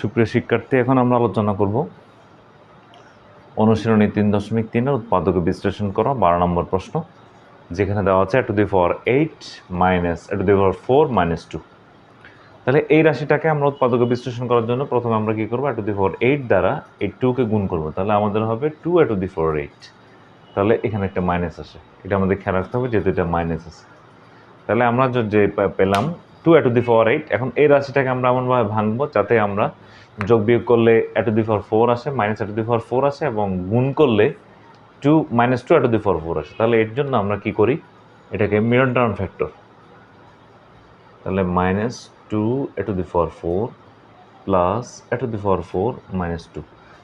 সুপ্রিয় শিক্ষার্থী, এখন আমরা আলোচনা করব অনুশীলনী তিন দশমিক তিনের উৎপাদক বিশ্লেষণ করা, বারো নম্বর প্রশ্ন, যেখানে দেওয়া আছে two the four eight minus two the four four minus two. তাহলে এই রাশিটাকে আমরা উৎপাদক বিশ্লেষণ করার জন্য প্রথমে আমরা কি করব? টু দি ফোর এইট দ্বারা এই টুকে গুণ করব। তাহলে আমাদের হবে two a two the four eight. তাহলে এখানে একটা মাইনাস আসে। এটা আমাদের খেয়াল রাখতে হবে যেহেতু এটা মাইনাস আছে। তাহলে আমরা যে- পেলাম two two the four eight এখন এই রাশিটাকে আমরা এমনভাবে ভাঙবো যাতে আমরা যোগ বিয়োগ করলে টু দি ফোর ফোর আসে minus two the four four আসে এবং গুণ করলে two minus two two the four four আসে। তাহলে এর জন্য আমরা কি করি? এটাকে মিরর ডাউন ফ্যাক্টর। তাহলে minus two a two the four four plus two the four four minus two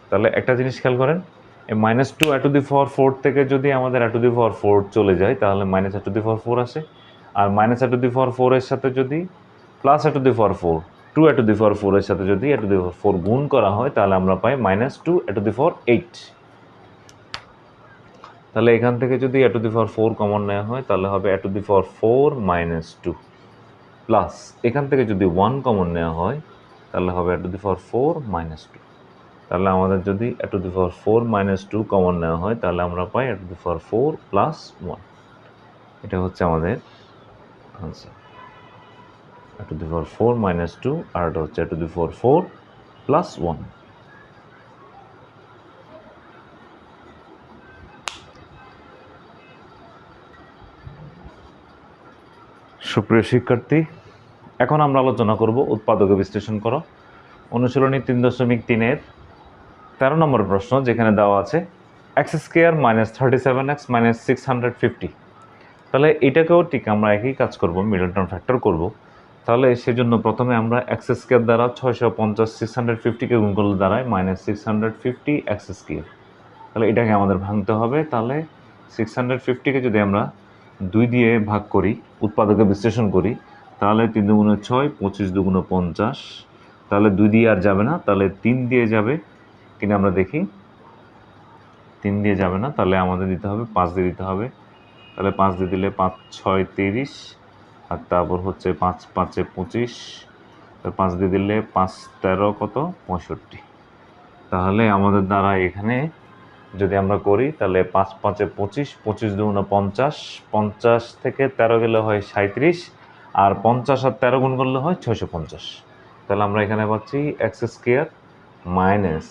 তাহলে একটা জিনিস খেয়াল করেন, এই minus two two the four four থেকে যদি আমাদের টু দি ফোর ফোর চলে যায়, তাহলে minus two the four four আসে। আর minus a two the four ফোরের সাথে যদি plus a two the four four two a two the four ফোরের সাথে যদি a two the four four গুণ করা হয় তাহলে আমরা পাই minus two a two the four eight তাহলে এখান থেকে যদি a two the four four common নেওয়া হয় তাহলে হবে a two the four four minus two plus এখান থেকে যদি ওয়ান কমন নেওয়া হয় তাহলে হবে a two the four four minus two তাহলে আমাদের যদি a two the four four minus two common নেওয়া হয় তাহলে আমরা পাই a two the four four plus one এটা হচ্ছে আমাদের answer two the four four minus two আর এটা হচ্ছে two the four four plus one সুপ্রিয় শিক্ষার্থী, এখন আমরা আলোচনা করব উৎপাদক বিশ্লেষণ করো। অনুশীলনী তিন দশমিক তিনের তেরো নম্বর প্রশ্ন যেখানে দেওয়া আছে x square minus thirty seven x minus six hundred fifty তাহলে এটাকেও ঠিক আমরা একই কাজ করব মিডল টার্ম ফ্যাক্টর করব। তাহলে সেজন্য প্রথমে আমরা এক্স স্কোয়ার দ্বারা ছয়শো পঞ্চাশ সিক্স হান্ড্রেড ফিফটিকে গুণ করলে দাঁড়ায় minus six hundred fifty x square তাহলে এটাকে আমাদের ভাঙতে হবে। তাহলে সিক্স হান্ড্রেড ফিফটিকে যদি আমরা দুই দিয়ে ভাগ করি, উৎপাদকে বিশ্লেষণ করি, তাহলে তিন দুগুণে ছয়, পঁচিশ দুগুণে পঞ্চাশ। তাহলে দুই দিয়ে আর যাবে না, তাহলে তিন দিয়ে যাবে। কিনা আমরা দেখি, তিন দিয়ে যাবে না, তাহলে আমাদের দিতে হবে, পাঁচ দিয়ে দিতে হবে। তাহলে পাঁচ দিয়ে দিলে পাঁচ, ছয়, তিরিশ। আর তারপর হচ্ছে পাঁচ, পাঁচে পঁচিশ। পাঁচ দিয়ে দিলে পাঁচ, তেরো কত? পঁয়ষট্টি। তাহলে আমাদের দ্বারা এখানে যদি আমরা করি, তাহলে পাঁচ, পাঁচে পঁচিশ পঁচিশ দুগুণ পঞ্চাশ। পঞ্চাশ থেকে তেরো গেলে হয় সাঁত্রিশ আর পঞ্চাশ আর তেরো গুণ করলে হয় ছয়শো পঞ্চাশ। তাহলে আমরা এখানে পাচ্ছি x square minus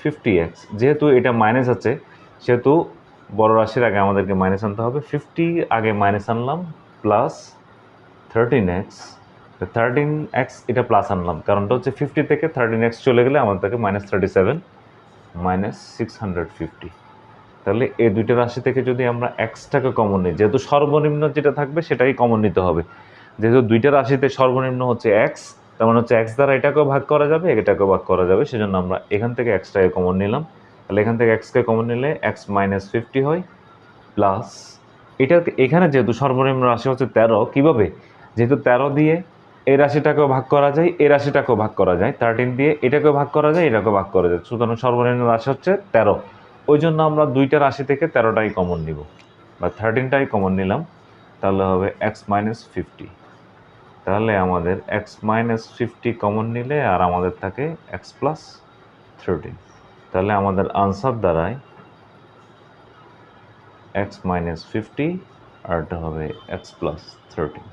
fifty x. যেহেতু এটা মাইনাস আছে, সেহেতু বড় রাশির আগে আমাদেরকে মাইনাস আনতে হবে। ফিফটি আগে মাইনাস আনলাম plus thirteen x thirteen x এটা প্লাস আনলাম। কারণটা হচ্ছে ফিফটি থেকে থার্টিন এক্স চলে গেলে আমাদের থাকে minus thirty seven minus six hundred fifty তাহলে এই দুইটা রাশি থেকে যদি আমরা এক্সটাকে কমন নিই, যেহেতু সর্বনিম্ন যেটা থাকবে সেটাই কমন নিতে হবে। যেহেতু দুইটা রাশিতে সর্বনিম্ন হচ্ছে এক্স তার মানে হচ্ছে এক্স দ্বারা এটাকেও ভাগ করা যাবে, এটাকেও ভাগ করা যাবে। সেজন্য আমরা এখান থেকে এক্সটাকে কমন নিলাম। তাহলে এখান থেকে এক্সকে কমন নিলে এক্স মাইনাস ফিফটি হয় প্লাস এটা এখানে যেহেতু সর্বনিম্ন রাশি হচ্ছে তেরো, কীভাবে? যেহেতু তেরো দিয়ে এই রাশিটাকেও ভাগ করা যায়, এই রাশিটাকেও ভাগ করা যায় থার্টিন দিয়ে এটাকেও ভাগ করা যায়, এটাকেও ভাগ করা যায়। সুতরাং সর্বনিম্ন রাশি হচ্ছে তেরো। ওই জন্য আমরা দুইটা রাশি থেকে তেরোটাই কমন নিব। বা থার্টিনটাই কমন নিলাম, তাহলে হবে এক্স মাইনাস ফিফটি তাহলে আমাদের এক্স মাইনাস ফিফটি কমন নিলে আর আমাদের থাকে এক্স প্লাস থার্টিন তাহলে আমাদের আনসার দাঁড়ায় এক্স মাইনাস ফিফটি আরটা হবে এক্স প্লাস থার্টিন